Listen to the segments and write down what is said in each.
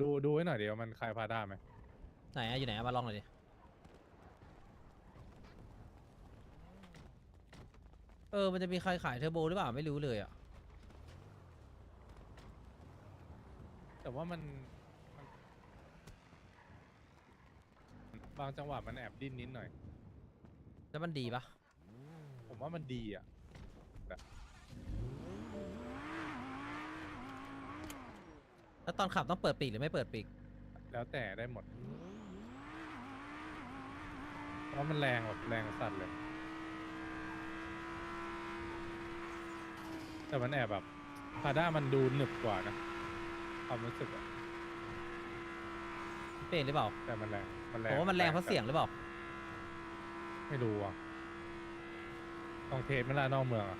ดูดูไว้หน่อยเดียวมันคลายพาด้าไหมไหนอะอยู่ไหนอะมาลองหน่อยดิ เออ มันจะมีใครขายเทอร์โบหรือเปล่าไม่รู้เลยอะ แต่ว่ามันมัน บางจังหวะมันแอบดิ้นนิดหน่อย แล้วมันดีปะผมว่ามันดีอะ แล้วตอนขับต้องเปิดปีกหรือไม่เปิดปีก แล้วแต่ได้หมด เพราะมันแรงแบบแรงสัตว์เลย แต่มันแอบแบบพาด้ามันดูหนึบกว่านะความรู้สึกอะเป็นหรือเปล่า แต่มันแรง มันแรผงมว่ามันแรงเพราะเสียงหรือเปล่า ไม่รู้อะต้องเทสไม่ล่านอกเมืองอะ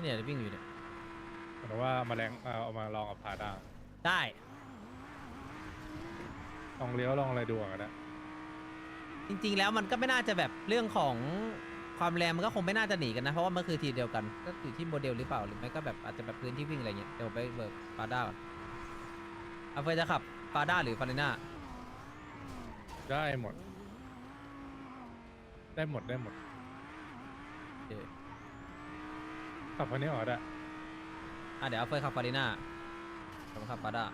เนี่ยวิ่งอยู่เนี่ยแต่ว่ามาแรงเอาเอามาลองกับพาด้า ได้ ลองเลี้ยวลองอะไรดูกันนะจริงๆแล้วมันก็ไม่น่าจะแบบเรื่องของความแรงมันก็คงไม่น่าจะหนีกันนะ เพราะว่ามันคือทีเดียวกัน ก็อยู่ที่โมเดลหรือเปล่าหรือไม่ก็แบบอาจจะแบบพื้นที่วิ่งอะไรเงี้ยเดี๋ยวไปเบิกฟาด้าก่อนเอาเฟยจะขับฟาด้าหรือฟาเรน่าได้หมด ได้หมดได้หมดโอเคขับคันนี้ออกได้อะเดี๋ยวเอาเฟยขับฟาเรน่า ผมขับฟาด้า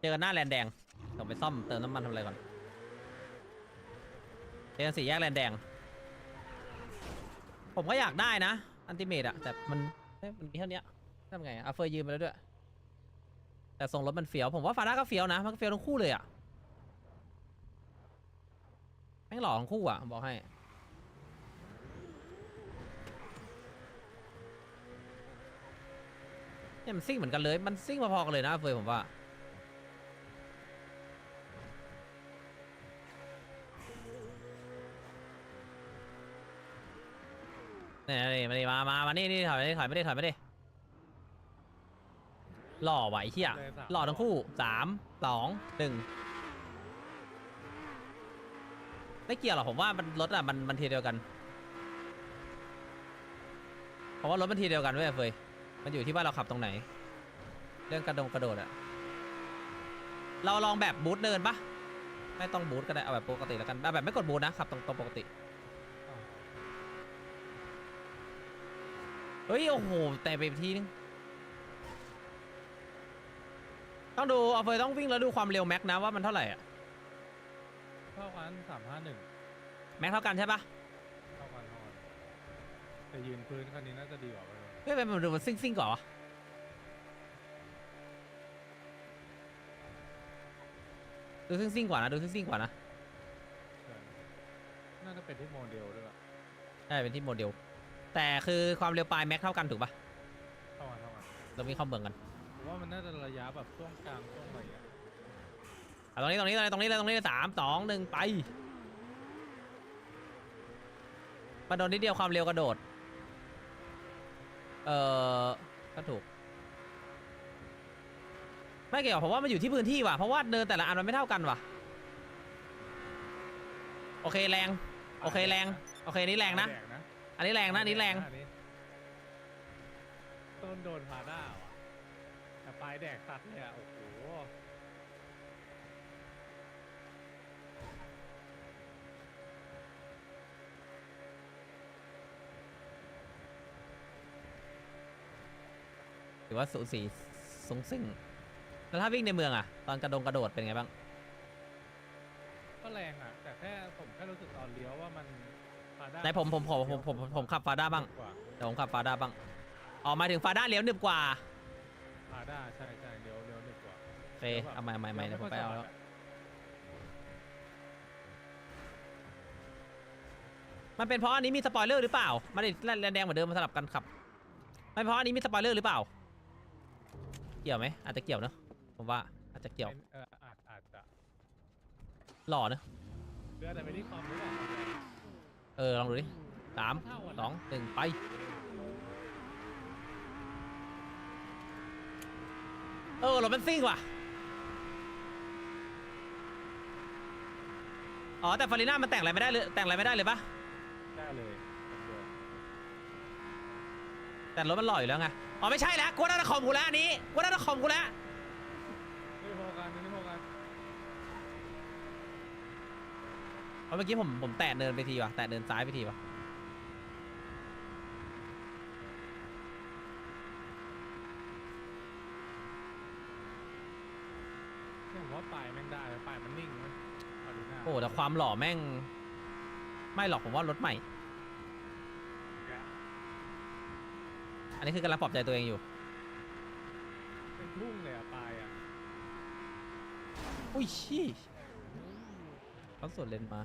เจอกันหน้าแลนแดงต้องไปซ่อมเติมน้ำมันทำอะไรก่อนเจอกันสี่แยกแลนแดง ผมก็อยากได้นะ อันติเมตอะแต่มันเอ๊ะมันมีเท่านี้ทำไงอะเอาเฟยยืมไปแล้วด้วย แต่ทรงรถมันเฟี้ยว ผมว่าฟาร่าก็เฟี้ยวนะ มันก็เฟี้ยวทั้งคู่เลยอะแม่งหล่อทั้งคู่อะผมบอกให้ เนี่ยมันซิ่งเหมือนกันเลย มันซิ่งพอๆกันเลยนะเฟยผมว่าเนี่ยมาดิมามามานี่นี่ถอยไม่ได้ถอยไม่ได้ถอยไม่ได้ หล่อไหวเที่ยเลยสาม หล่อทั้งคู่สามสองหนึ่งไม่เกี่ยวหรอกผมว่ามันรถอะมันมันทีเดียวกันผมว่ารถมันทีเดียวกันเว้ยเฟยมันอยู่ที่ว่าเราขับตรงไหน เรื่องกระดงกระโดดอะเราลองแบบบูทเดินปะไม่ต้องบูทก็ได้เอาแบบปกติแล้วกันเอาแบบไม่กดบูทนะขับตรงตรงปกติเฮ้ยโอ้โหแต่ไปอีกทีนึง ต้องดูเอาเฟยต้องวิ่งแล้วดูความเร็วแม็กนะว่ามันเท่าไหร่อะเท่ากันสามห้าหนึ่งแม็กเท่ากันใช่ปะเท่ากันเท่ากันแต่ยืนพื้นคันนี้น่าจะดีกว่าไปเลยเฮ้ยมันดูมันซิ่งซิ่งกว่าวะดูซิ่งซิ่งกว่านะดูซิ่งซิ่งกว่านะใช่น่าจะเป็นที่โมเดลด้วยอะใช่เป็นที่โมเดล แต่คือความเร็วปลายแม็กเท่ากันถูกปะเท่ากันเท่ากัน เรามีข้อมเมืองกัน ผมว่ามันน่าจะระยะแบบช่วงกลางช่วงไหนอะอะตรงนี้ตรงนี้ตรงนี้เลยตรงนี้เลยสามสองหนึ่งไปมาโดนนิดเดียวความเร็วกระโดด เออก็ถูก ไม่เกี่ยวผมว่ามันอยู่ที่พื้นที่ว่ะ เพราะว่าเนินแต่ละอันมันไม่เท่ากันว่ะ โอเคแรง โอเคแรง โอเคนี่แรงนะแดกนะอันนี้แรงนะอันนี้แรงอันนี้ต้นโดนพาด้าว่ะ แต่ปลายแดกสัตว์เนี่ย โอ้โหหรือว่าสูสีสูงซิ่งแล้วถ้าวิ่งในเมืองอะตอนกระดงกระโดดเป็นไงบ้าง ก็แรงอะ แต่แค่ผมแค่รู้สึกตอนเลี้ยวว่ามันพาด้าไหนผมผมผมผมผมผมผมขับฟาด้าบ้างกว่า เดี๋ยวผมขับฟาด้าบ้างออกมาถึงฟาด้าเลี้ยวหนึบกว่า พาด้าใช่ใช่เลี้ยวเลี้ยวหนึ่งกว่าโอเคเอาใหม่ใหม่ใหม่เดี๋ยวผมไปเอาแล้วมันเป็นเพราะอันนี้มีสปอยเลอร์หรือเปล่าไมาดิแลนแดงเหมือนเดิมมาสลับกันขับ ไม่เพราะอันนี้มีสปอยเลอร์หรือเปล่า เกี่ยวไหมอาจจะเกี่ยวเนอะผมว่าอาจจะเกี่ยว เอออาจอาจจะหล่อเนอะเรือแต่ไม่ได้ความรู้อะเออลองดูดิสามเท่ากันนะสองหนึ่งไป เออรถมันซิ่งว่ะ อ๋อ แต่ฟาริน่ามันแต่งอะไรไม่ได้เลยแต่งอะไรไม่ได้เลยปะได้เลยคนเดียวแต่รถมันหล่ออยู่แล้วไง อ๋อไม่ใช่แล้วกูน่าจะคอมกูแล้วอันนี้กูน่าจะคอมกูแล้วไม่พอกันไม่พอกันเพราะเมื่อกี้ผมผมแตะเนินไปทีว่ะแตะเนินซ้ายไปทีว่ะ เนี่ยผมว่าปลายแม่งได้เลยปลายมันนิ่งไหมมาดูหน้าโอ้แต่ความหล่อแม่ง ไม่หรอกผมว่ารถใหม่ อันนี้คือกำลังปลอบใจตัวเองอยู่ เป็นทุ่งเลยอะปลายอะอุ้ยชี้เขาสวนเลนมา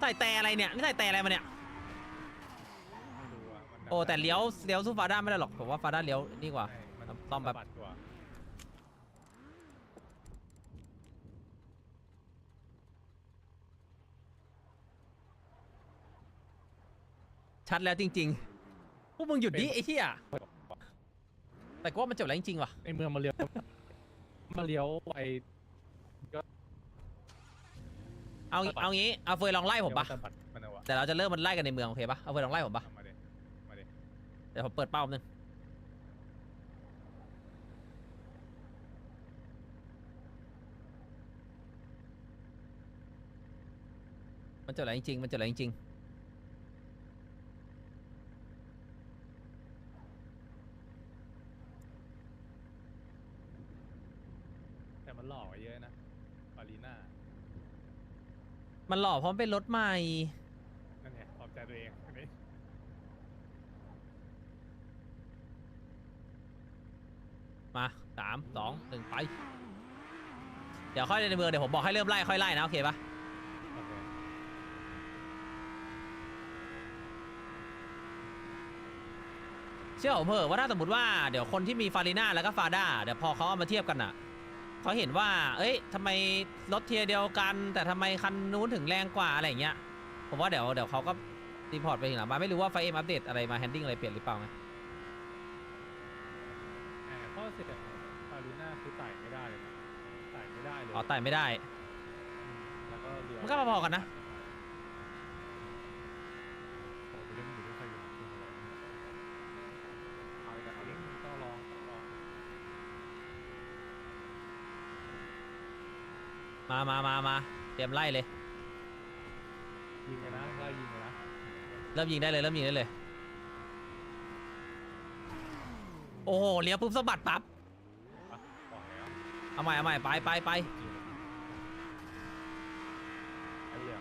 ใส่แต่อะไรเนี่ยนี่ใส่แต่อะไรมาเนี่ย ไม่รู้อะมันโอ้แต่เลี้ยวเลี้ยวสู้ฟาด้าไม่ได้หรอกผมว่าฟาด้าเลี้ยวนี่กว่า ใช่มันซ่อมแบบ สะบัดกว่า ชัดแล้วจริง ๆ พวกมึงหยุดดิไอ้เหี้ยแต่ก็ว่ามันจบแล้วจริงๆว่ะในเมืองมาเลี้ยว มาเลี้ยวไปเอางี้เอางี้ เอาเฟยลองไล่ผมปะเลี้ยวสะบัดมันเอาวะแต่เราจะเริ่มมันไล่กันในเมืองโอเคปะเอาเฟยลองไล่ผมปะเอามาดิมาดิเดี๋ยวผมเปิดเป้าแป๊บนึงมันจบแล้วจริงๆ มันจบแล้วจริงแต่มัน หล่อไว้เยอะนะปารีน่าๆมันหล่อเพราะมันเป็นรถใหม่ นั่นไงปลอบใจตัวเองอันนี้มาสามสองหนึ่งไป เดี๋ยวค่อยในเมืองเดี๋ยวผมบอกให้เริ่มไล่ค่อยไล่นะ โอเคปะโอเคเชื่อผมเถอะว่าถ้าสมมติว่าเดี๋ยวคนที่มีฟาริน่าแล้วก็ฟาด้าเดี๋ยวพอเขาเอามาเทียบกันอะ เขาเห็นว่า เอ้ยทำไมรถเทียร์เดียวกัน แต่ทำไมคันนู้นถึงแรงกว่าอะไรอย่างเงี้ย ผมว่าเดี๋ยวเดี๋ยวเขาก็รีพอร์ตไปถึงหลังบ้านไม่รู้ว่าไฟเอ็มอัปเดตอะไรมาแฮนดิ้งอะไรเปลี่ยนหรือเปล่าไงแหมข้อเสียของปารีน่าคือไต่ไม่ได้เลยนะไต่ไม่ได้เลยอ๋อไต่ไม่ได้ อืมแล้วก็เรือมันก็พอๆกันนะ โอ้โหเรื่องมันอยู่ที่ใครอยู่นะเอาอีกแล้วเอาอีกต้องลองต้องลอง มามามามาเตรียมไล่เลยยิงเลยนะไล่ยิงเลยนะเริ่มยิงได้เลยเริ่มยิงได้เลย โอ้โหเลี้ยวปุ๊บสะบัดปั๊บอะบอกแล้วเอาใหม่เอาใหม่ไปไปไปไอ้เรือ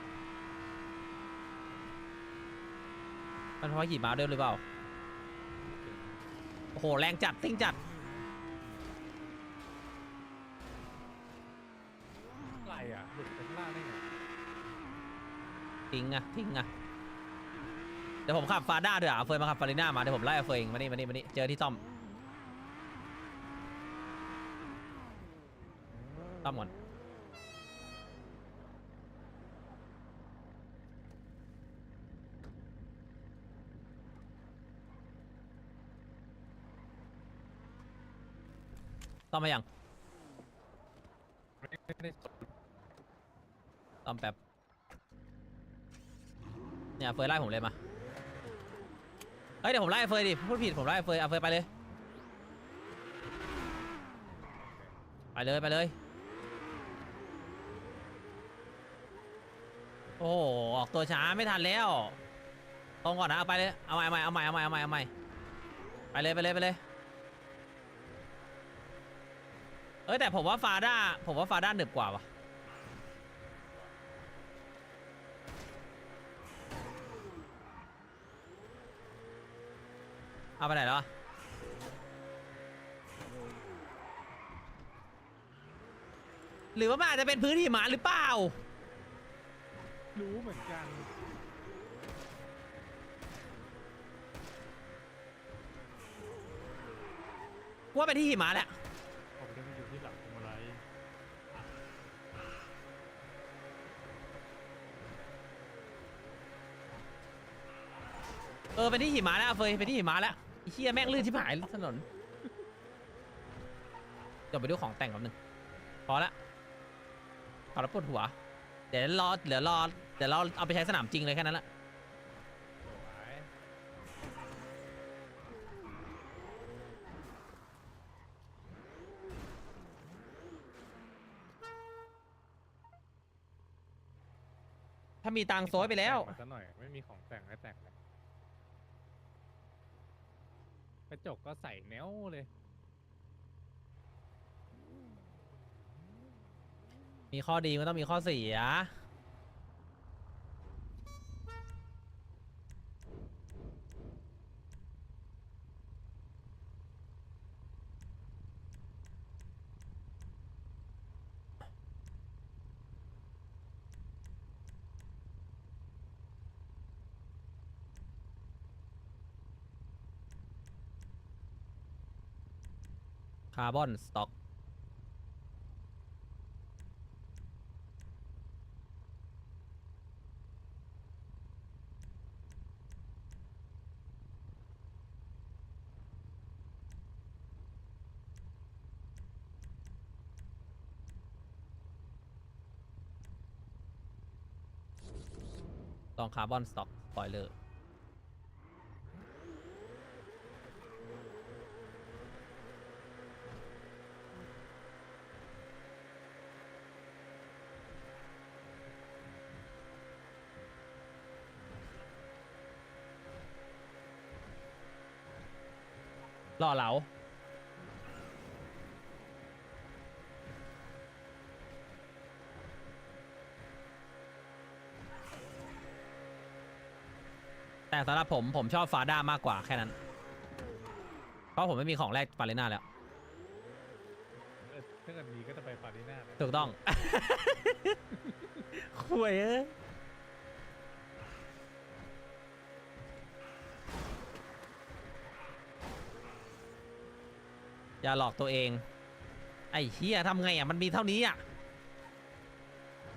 มันเพราะขี่ม้าด้วยหรือเปล่าโอ้โหแรงจัดซิ่งจัด อะไรอะห ลุดไปข้างล่างได้ไงทิ้งอะทิ้งอะเดี๋ยวผมขับฟาด้าด้วยอะเอาเฟยมาขับฟาริน่ามาเดี๋ยวผมไล่เอาเฟยเองมานี่มานี่มานี่เจอที่ซ่อมซ่อมก่อนซ่อมมายัง ไม่ไม่ได้สน ซ่อมแป๊บ เนี่ยเฟยไล่ผมเลยมา เฮ้ยเดี๋ยวผมไล่เฟยดิ พูดผิดผมไล่เฟยเอาเฟยไปเลย ไปเลยไปเลย โอ้โหออกตัวช้าไม่ทันแล้ว ตรงก่อนนะเอาไปเลย เอาใหม่เอาใหม่เอาใหม่เอาใหม่เอาใหม่เอาใหม่ไปเลยไปเลยไปเลย เอ้ยแต่ผมว่าฟาด้าผมว่าฟาด้าหนึบกว่าวะ เอาไปไหนแล้วอะหรือว่ามันอาจจะเป็นพื้นหิมะหรือเปล่า รู้เหมือนกัน ว่าเป็นที่หิมะแหละ ผมจะไปอยู่ที่หลังพวงมาลัยเออเป็นที่หิมะแล้วเฟยเป็นที่หิมะแล้วไอ้ เฮียแม่งลื่นชิบหายถนน เดี๋ยวไปดูของแต่งแป๊บนึงพอละขับแล้วปวดหัว เดี๋ยวรอเดี๋ยวรอเดี๋ยวเราเอาไปใช้สนามจริงเลยแค่นั้นละถ้ามีตังโซยไปแล้วต่งมาซะหน่อย ไม่มีของแต่งให้แต่งเลย กระจกก็ใส่แนวเลย มีข้อดีมันต้องมีข้อเสีย คาร์บอนสต็อกลองคาร์บอนสต็อกสปอยเลอร์ ล่อเหลาแต่สำหรับผมผมชอบฟาด้ามากกว่าแค่นั้น เพราะผมไม่มีของแรกฟาเรน่าแล้วเออถ้าเกิดมีก็จะไปปารีน่าเลย ถูกต้อง คุยเอ้ย อย่าหลอกตัวเอง ไอ้เฮียทำไงอะมันมีเท่านี้อะ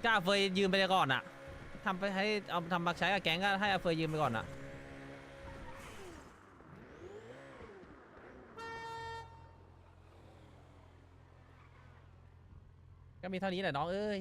กล้าเฟยยืมไปก่อนอะทำไปให้เอาทำบักใช้กับแก๊งก็ให้อาเฟยยืมไปก่อนอะก็มีเท่านี้แหละน้องเอ้ย